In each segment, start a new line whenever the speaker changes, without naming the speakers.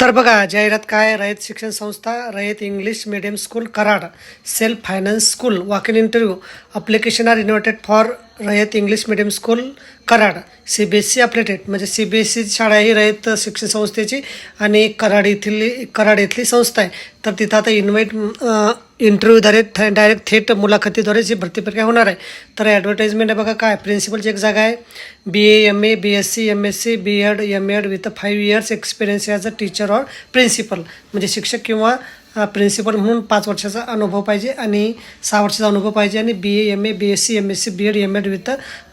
तर बघा जाहिरात काय? Rayat Shikshan Sanstha Rayat English medium school Karad. Self finance school walk in interview application are invited for Rayat English medium school Karad. C B S C updated म्हणजे C B S C शाळा ही रयत शिक्षण संस्थेची आणि कराड इथली कराड इथली संस्था आहे. तर तिथं आता इन्व्हाइट इंटरव्ह्यूद्वारे थ डायरेक्ट थेट मुलाखतीद्वारे ही भरती प्रक्रिया होणार आहे. तर ॲडव्हर्टाईजमेंट आहे बघा काय प्रिन्सिपलची एक जागा आहे. B A M A B S C M S C B Ed M Ed with five years experience as a teacher or principal म्हणजे शिक्षक किंवा प्रिन्सिपल म्हणून पाच वर्षाचा अनुभव पाहिजे आणि सहा वर्षाचा अनुभव पाहिजे आणि B A M A B S C M S C B Ed M Ed with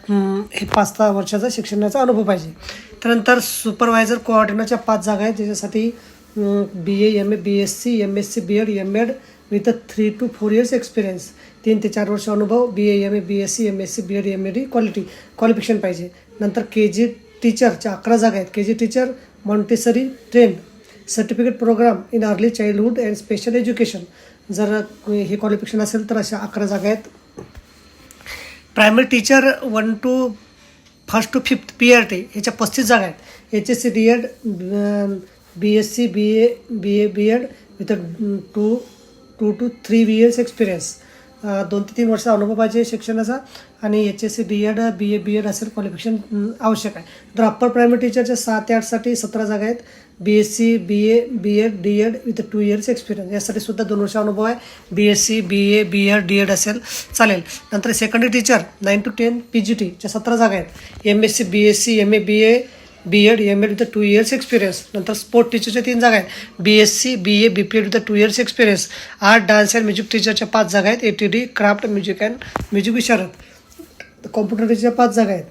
हे पाच सहा वर्षाचा शिक्षणाचा अनुभव पाहिजे. त्यानंतर सुपरवायझर कोऑर्डिनेटरच्या पाच जागा आहेत ज्याच्यासाठी B A M A B S C M S C B Ed M Ed with three two four years experience तीन ते चार वर्ष अनुभव B A M A B S C M S C B Ed M Ed quality qualification पाहिजे. नंतर K G टीचरच्या अकरा जागा आहेत. K G teacher Montessori train certificate program in early childhood and special education जर हे qualification असेल तर अशा अकरा जागा आहेत. Primary teacher one two first two fifth P R T ह्याच्या पस्तीस जागा आहेत. H S C D Ed B S C B A B A B Ed with two two two three B S experience दोन ते तीन वर्षाचा अनुभव पाहिजे शिक्षणाचा आणि H S C D Ed B A B Ed असेल qualification mm, आवश्यक आहे. तर अप्पर प्रायमरी टीचरच्या सात ते आठसाठी सतरा जागा आहेत. B S C B A B Ed D Ed with two years experience यासाठी सुद्धा दोन वर्ष अनुभव आहे. B S C B A B Ed D Ed असेल. चालेल. नंतर secondary teacher nine to ten P G टीच्या सतरा जागा आहेत. M S C B S C M A B A B Ed M Ed with two years experience नंतर sport टीचरच्या तीन जागा आहेत. B S C B A B P Ed with two years experience art dance and music टीचरच्या पाच जागा आहेत. A T D craft music and music विशारद computer टीचरच्या पाच जागा आहेत.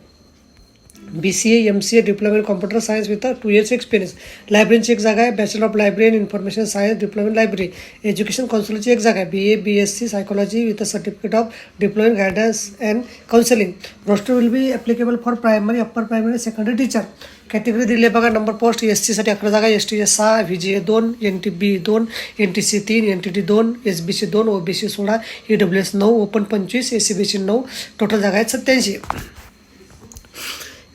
B C A M C A diploma in computer science with two years experience लायब्ररीची एक जागा आहे bachelor of library and information science diploma in library education कौन्सिलची एक जागा आहे B A B S C psychology with a certificate of diploma in guidance and counselling roster will be applicable for primary upper primary secondary teacher category दिली बघा number post S सीसाठी अकरा जागा S T सहा V G A दोन N T B दोन N T C तीन N T T दोन एस बी सी दोन ओ बी सी सोळा ई डब्ल्यू एस नऊ ओपन पंचवीस ए सी बी सी नऊ. टोटल जागा आहेत सत्याऐंशी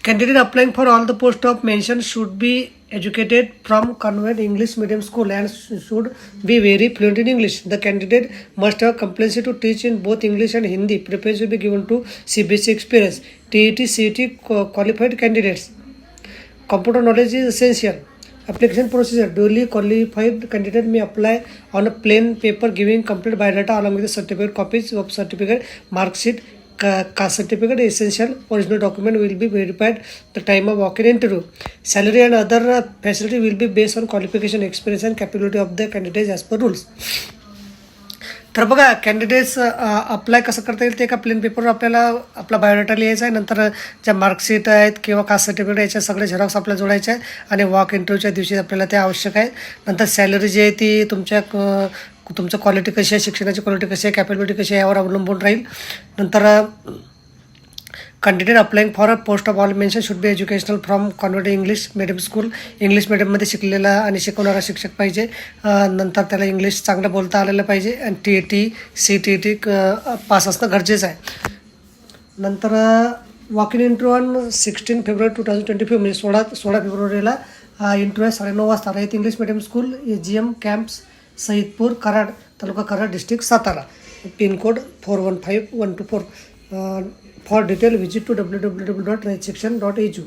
Candidate applying for all the post of mention should be educated from convent English medium school and should be very fluent in English. The candidate must have competency to teach in both English and Hindi. Preference will be given to CBSE experience. TET, CET qualified candidates. Computer knowledge is essential. Application procedure. Duly qualified candidate may apply on a plain paper giving complete biodata along with the certificate copies of certificate, mark sheet, caste certificate essential original document will be verified the time of walk-in interview salary and other uh, facility will be based on qualification experience and capability of the candidates as per rules तर बघा candidates apply कसं करता येईल ते एका plain पेपरवर आपल्याला आपला बायोडाटा लिहायचा आहे नंतर ज्या मार्कशीट आहेत किंवा कास्ट सर्टिफिकेट याच्या सगळे झेरॉक्स आपल्याला जोडायचे आहे आणि वॉक इंटरव्ह्यूच्या दिवशी आपल्याला ते आवश्यक आहे नंतर सॅलरी जी आहे ती तुमच्या क- तुमचं क्वालिटी कशी आहे शिक्षणाची क्वालिटी कशी आहे कॅपॅबिलिटी कशी आहे यावर अवलंबून राहील. नंतर candidate applying for a post of all mention should be educational from convent English medium school English मिडियममध्ये शिकलेला आणि शिकवणारा शिक्षक पाहिजे. नंतर त्याला इंग्लिश चांगलं बोलता आलेलं पाहिजे. आणि T A T C T T pass असणं गरजेचं आहे. नंतर walk in interview on sixteen February two thousand twenty five म्हणजे सोळा सोळा फेब्रुवारीला इंटरव्ह्यू आहे साडेनऊ वाजता. Rayat English medium school A G M camps Saidapur Karad taluka Karad district Satara. Pin code four one five one two four for detail visit to W W W dot Rayat Shikshan dot edu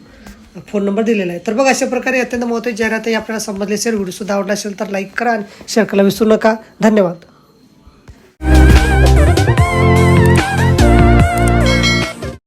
phone number दिलेला आहे. तर बघ अशा प्रकारे अत्यंत महत्त्वाची जाहिरातही आपल्याला समजली असेल व्हिडिओसुद्धा आवडला असेल तर लाईक करा आणि शेअर करायला विसरू नका. धन्यवाद.